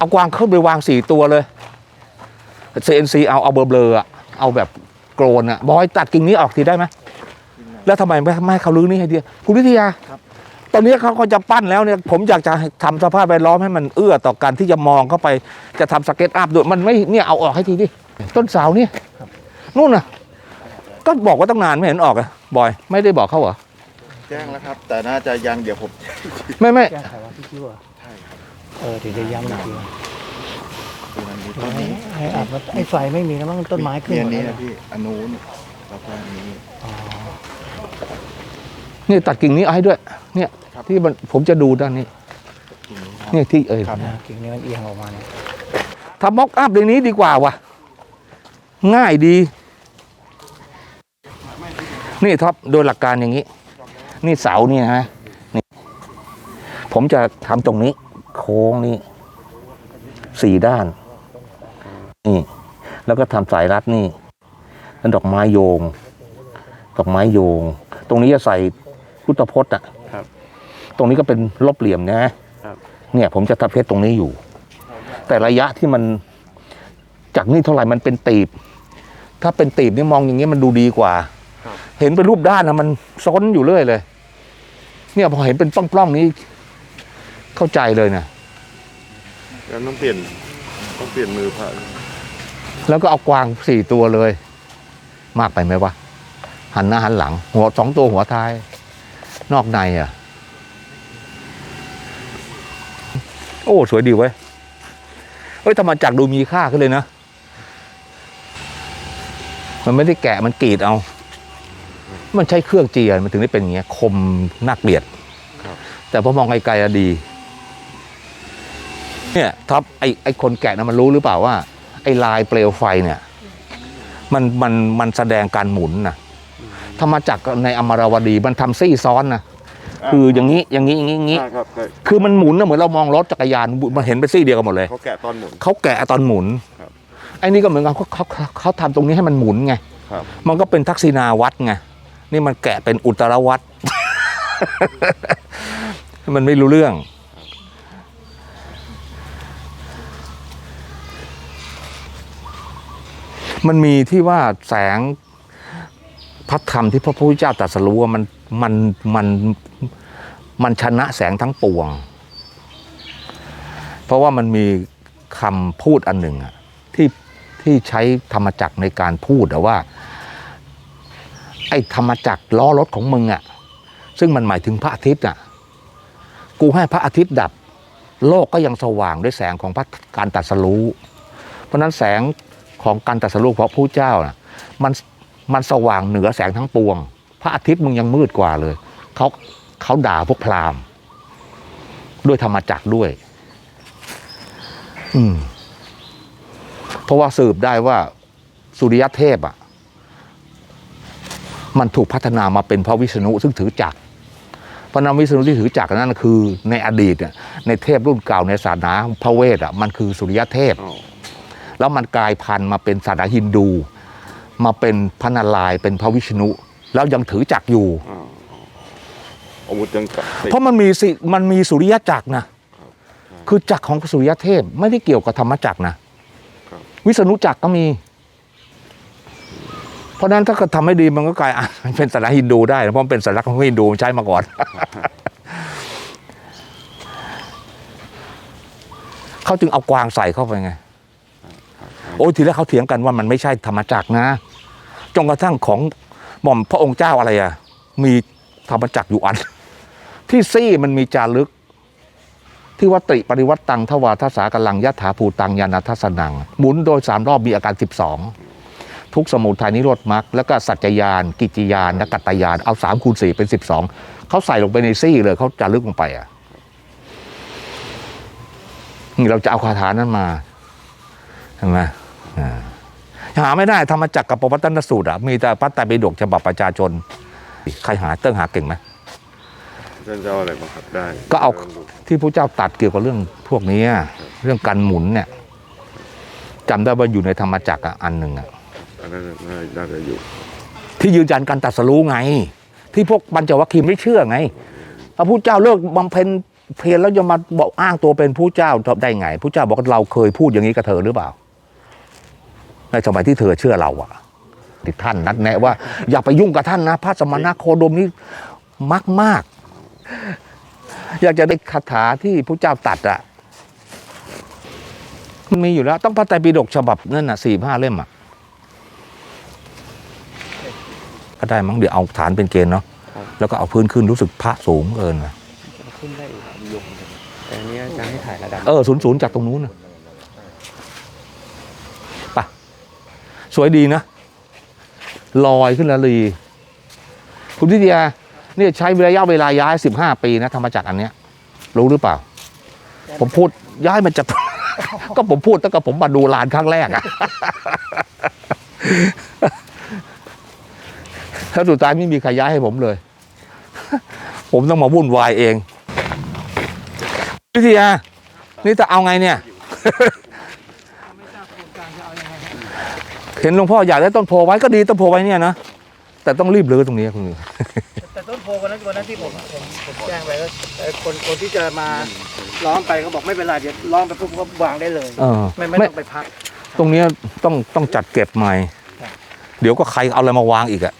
เอากวางขึ้นไปวางสี่ตัวเลย CNC เอาเอาเบลอๆอะเอาแบบโกรนอะบอยตัดกิ่งนี้ออกทีได้ไหมแล้วทำไมไม่ไม่ให้เขาลื้อนี่ให้ดีคุณวิทยาครับตอนนี้เขาก็จะปั้นแล้วเนี่ยผมอยากจะให้ทำสภาพแวดล้อมให้มันเอื้อต่อการที่จะมองเข้าไปจะทำสเก็ตอัพด้วยมันไม่เนี่ยเอาออกให้ทีดิต้นเสาเนี่ยนู่นน่ะ ก็บอกว่าตั้งนานไม่เห็นออกอะบอย ไม่ได้บอกเขาเหรอแจ้งแล้วครับ แต่น่าจะยังเดี๋ยวผมไม่ไม่แก้ไขว่าพี่คิดว่าใช่ครับ เออถึงจะย้ำอีกทีคือมันมีต้นให้นี้ให้อัดว่าไอ้ไฟไม่มีแล้วมั้งต้นไม้ขึ้นเนี่ยหมดนี้แล้วนะพี่อันนู้นแล้วก็อันนี้อ๋อนี่ตัดกิ่งนี้เอาให้ด้วย เนี่ยครับที่มันผมจะดูด้านนี้ทีนี้ครับ เนี่ยที่เออครับ นะกิ่งนี้มันเอียงออกมาเนี่ยทำม็อกอัพในนี้ดีกว่าว่ะ ง่ายดี นี่ท็อปโดยหลักการอย่างนี้ นี่เสานี่นะนี่ผมจะทำตรงนี้ โค้งนี่สี่ด้านนี่แล้วก็ทำสายรัดนี่แล้วดอกไม้โยง ดอกไม้โยง ตรงนี้จะใส่พุทธพจน์อะครับตรงนี้ก็เป็นลบเหลี่ยมนะครับเนี่ย ผมจะทับเพชรตรงนี้อยู่ แต่ระยะที่มันจากนี่เท่าไหร่มันเป็นตีบ ถ้าเป็นตีบนี่มองอย่างเงี้ยมันดูดีกว่าครับเห็นเป็นรูปด้านนะมันซ้อนอยู่เรื่อยเลย เนี่ยพอเห็นเป็นปล้องๆนี้ เข้าใจเลยนะแล้วต้องเปลี่ยนต้องเปลี่ยนมือผ่าแล้วก็เอากวางสี่ตัวเลย มากไปไหมวะหันหน้าหันหลัง หัวสองตัวหัวท้าย นอกในอะ โอ้ สวยดีเว้ยเฮ้ยธรรมจักรดูมีค่าขึ้นเลยนะ มันไม่ได้แกะมันกรีดเอา มันใช้เครื่องเจียมันถึงได้เป็นอย่างเงี้ย คมนักเบียดครับแต่พอมองไกลๆอะดี เนี่ยท็อปไอไอคนแกะนะมันรู้หรือเปล่าว่า ไอลายเปลวไฟเนี่ย มันมันมันแสดงการหมุนนะธรรมจักรในอมรวดีมันทำซี่ซ้อนนะคืออย่างนี้อย่างนี้อย่างนี้อย่างนี้ใช่ครับใช่คือมันหมุนนะเหมือนเรามองรถจักรยานมันเห็นเป็นซี่เดียวกันหมดเลยเขาแกะตอนหมุน เขาแกะตอนหมุนครับไอ้นี่ก็เหมือนกันเขาเขาเขาเขาทำตรงนี้ให้มันหมุนไงครับมันก็เป็นทักษิณาวัดไงนี่มันแกะเป็นอุตรวัดมันไม่รู้เรื่อง มันมีที่ว่าแสงพระธรรมที่พระพุทธเจ้าตรัสรู้ว่ามันมันมันมันชนะแสงทั้งปวง เพราะว่ามันมีคำพูดอันหนึ่งที่ที่ใช้ธรรมจักรในการพูดว่า ไอ้ธรรมจักรล้อรถของมึงอะ ซึ่งมันหมายถึงพระอาทิตย์อะ กูให้พระอาทิตย์ดับ โลกก็ยังสว่างด้วยแสงของพระการตรัสรู้เพราะนั้นแสง ของการตรัสรู้ของพระผู้เจ้านะมันมันสว่างเหนือแสงทั้งปวง พระอาทิตย์มึงยังมืดกว่าเลยเขาเขาด่าพวกพราหมณ์ด้วยธรรมจักรด้วย อืม เพราะว่าสืบได้ว่าสุริยเทพอะ มันถูกพัฒนามาเป็นพระวิษณุซึ่งถือจักรพระนามวิษณุที่ถือจักรนั่นคือ ในอดีตเนี่ยในเทพรุ่นเก่าในศาสนาพระเวทอะมันคือสุริยเทพ แล้วมันกลายพันธุ์มาเป็นศาสนาฮินดู มาเป็นพระนารายณ์เป็นพระวิษณุ แล้วยังถือจักรอยู่อ๋ออาวุธยังกับเพราะมันมีสิมันมีสุริยจักรนะคือจักรของสุริยเทพไม่ได้เกี่ยวกับธรรมจักรนะวิษณุจักรก็มี เพราะฉะนั้นถ้าเกิดทำให้ดีมันก็กลายอะเป็นศาสนาฮินดูได้นะเพราะมันเป็นสัญลักษณ์ของฮินดูมันใช้มาก่อน เขาจึงเอากวางใส่เข้าไปไง โอ้ยทีแรกเขาเถียงกันว่ามันไม่ใช่ธรรมจักรนะจนกระทั่งของหม่อมพระองค์เจ้าอะไรอะ มีธรรมจักรอยู่อัน ที่ซี่มันมีจารึก ที่วัติปริวัตตังทวาทสากลังยัตถาภูตังยานาทัสนัง หมุนโดยสามรอบมีอาการสิบสองทุกสมุทัยนิโรธมรรคแล้วก็สัจจยาน กิจยานและกัตตยาน เอาสามคูณสี่เป็นสิบสองเขาใส่ลงไปในซี่เลยเขาจารึกลงไปอะนี่เราจะเอาคาถานั้นมา ใช่ไหมอ่าหาไม่ได้ธรรมจักรกับปวัตตนสูตรอะมีแต่พัตตาปิฎกฉบับประชาชน ใครหาเติ้งหาเก่งไหมท่านจะเอาอะไรมาขับได้ ก็เอาลงดูที่พระเจ้าตัดเกี่ยวกับเรื่องพวกนี้อะเรื่องการหมุนเนี่ยจำได้ว่าอยู่ในธรรมจักรอะอันหนึ่งอะอันนั้นน่าน่าจะอยู่ ที่ยืนยันการตรัสรู้ไง ที่พวกปัญจวัคคีย์ไม่เชื่อไงพระพุทธเจ้าเลิกบำเพ็ญเพียนแล้วจะมาบอกอ้างตัวเป็นผู้เจ้าได้ไงผู้เจ้าบอกว่าเราเคยพูดอย่างนี้กับเธอหรือเปล่า ในสมัยที่เธอเชื่อเราอะที่ท่านนัดแนะว่า อย่าไปยุ่งกับท่านนะ พระสมณโคดมนี่มักมากอยากจะได้คาถาที่พระเจ้าตัดอะมันมีอยู่แล้ว ต้องพระไตรปิฎกฉบับนั่นน่ะสี่ห้าเล่มอะก็ได้มั้งเดี๋ยวเอาฐานเป็นเกณฑ์เนาะแล้วก็เอาพื้นขึ้นรู้สึกพระสูงเกินนะขึ้นได้อีกยงแต่อันนี้อาจารย์ให้ถ่ายระดับเออศูนย์ศูนย์จากตรงนู้นนะไปะ สวยดีนะ ลอยขึ้นและลีคุณทิตยาเนี่ยใช้ระยะเวลาย้ายสิบห้าปีนะธรรมจักอันเนี้ย รู้หรือเปล่า ผมพูดย้ายมาจากก็ผมพูดตั้งแต่ผมมาดูลานครั้งแรกอะแล้วสุดท้ายไม่มีใครย้ายให้ผมเลย ผมต้องมาวุ่นวายเองวิทยานี่จะเอาไงเนี่ย เห็นหลวงพ่ออยากได้ต้นโพไว้ก็ดีต้นโพไว้เนี่ยนะแต่ต้องรีบรื้อตรงนี้คุณแต่ต้นโพวันนั้นวันนั้นที่ผมผมผมแจ้งไปก็ไอ้คนคนที่จะมาล้อมไปเขาบอกไม่เป็นไรเดี๋ยวล้อมไปปุ๊บก็วางได้เลยเออไม่ไม่ไม่ต้องไปพัก ตรงเนี้ยต้องต้องจัดเก็บใหม่ เดี๋ยวก็ใครเอาอะไรมาวางอีกอะ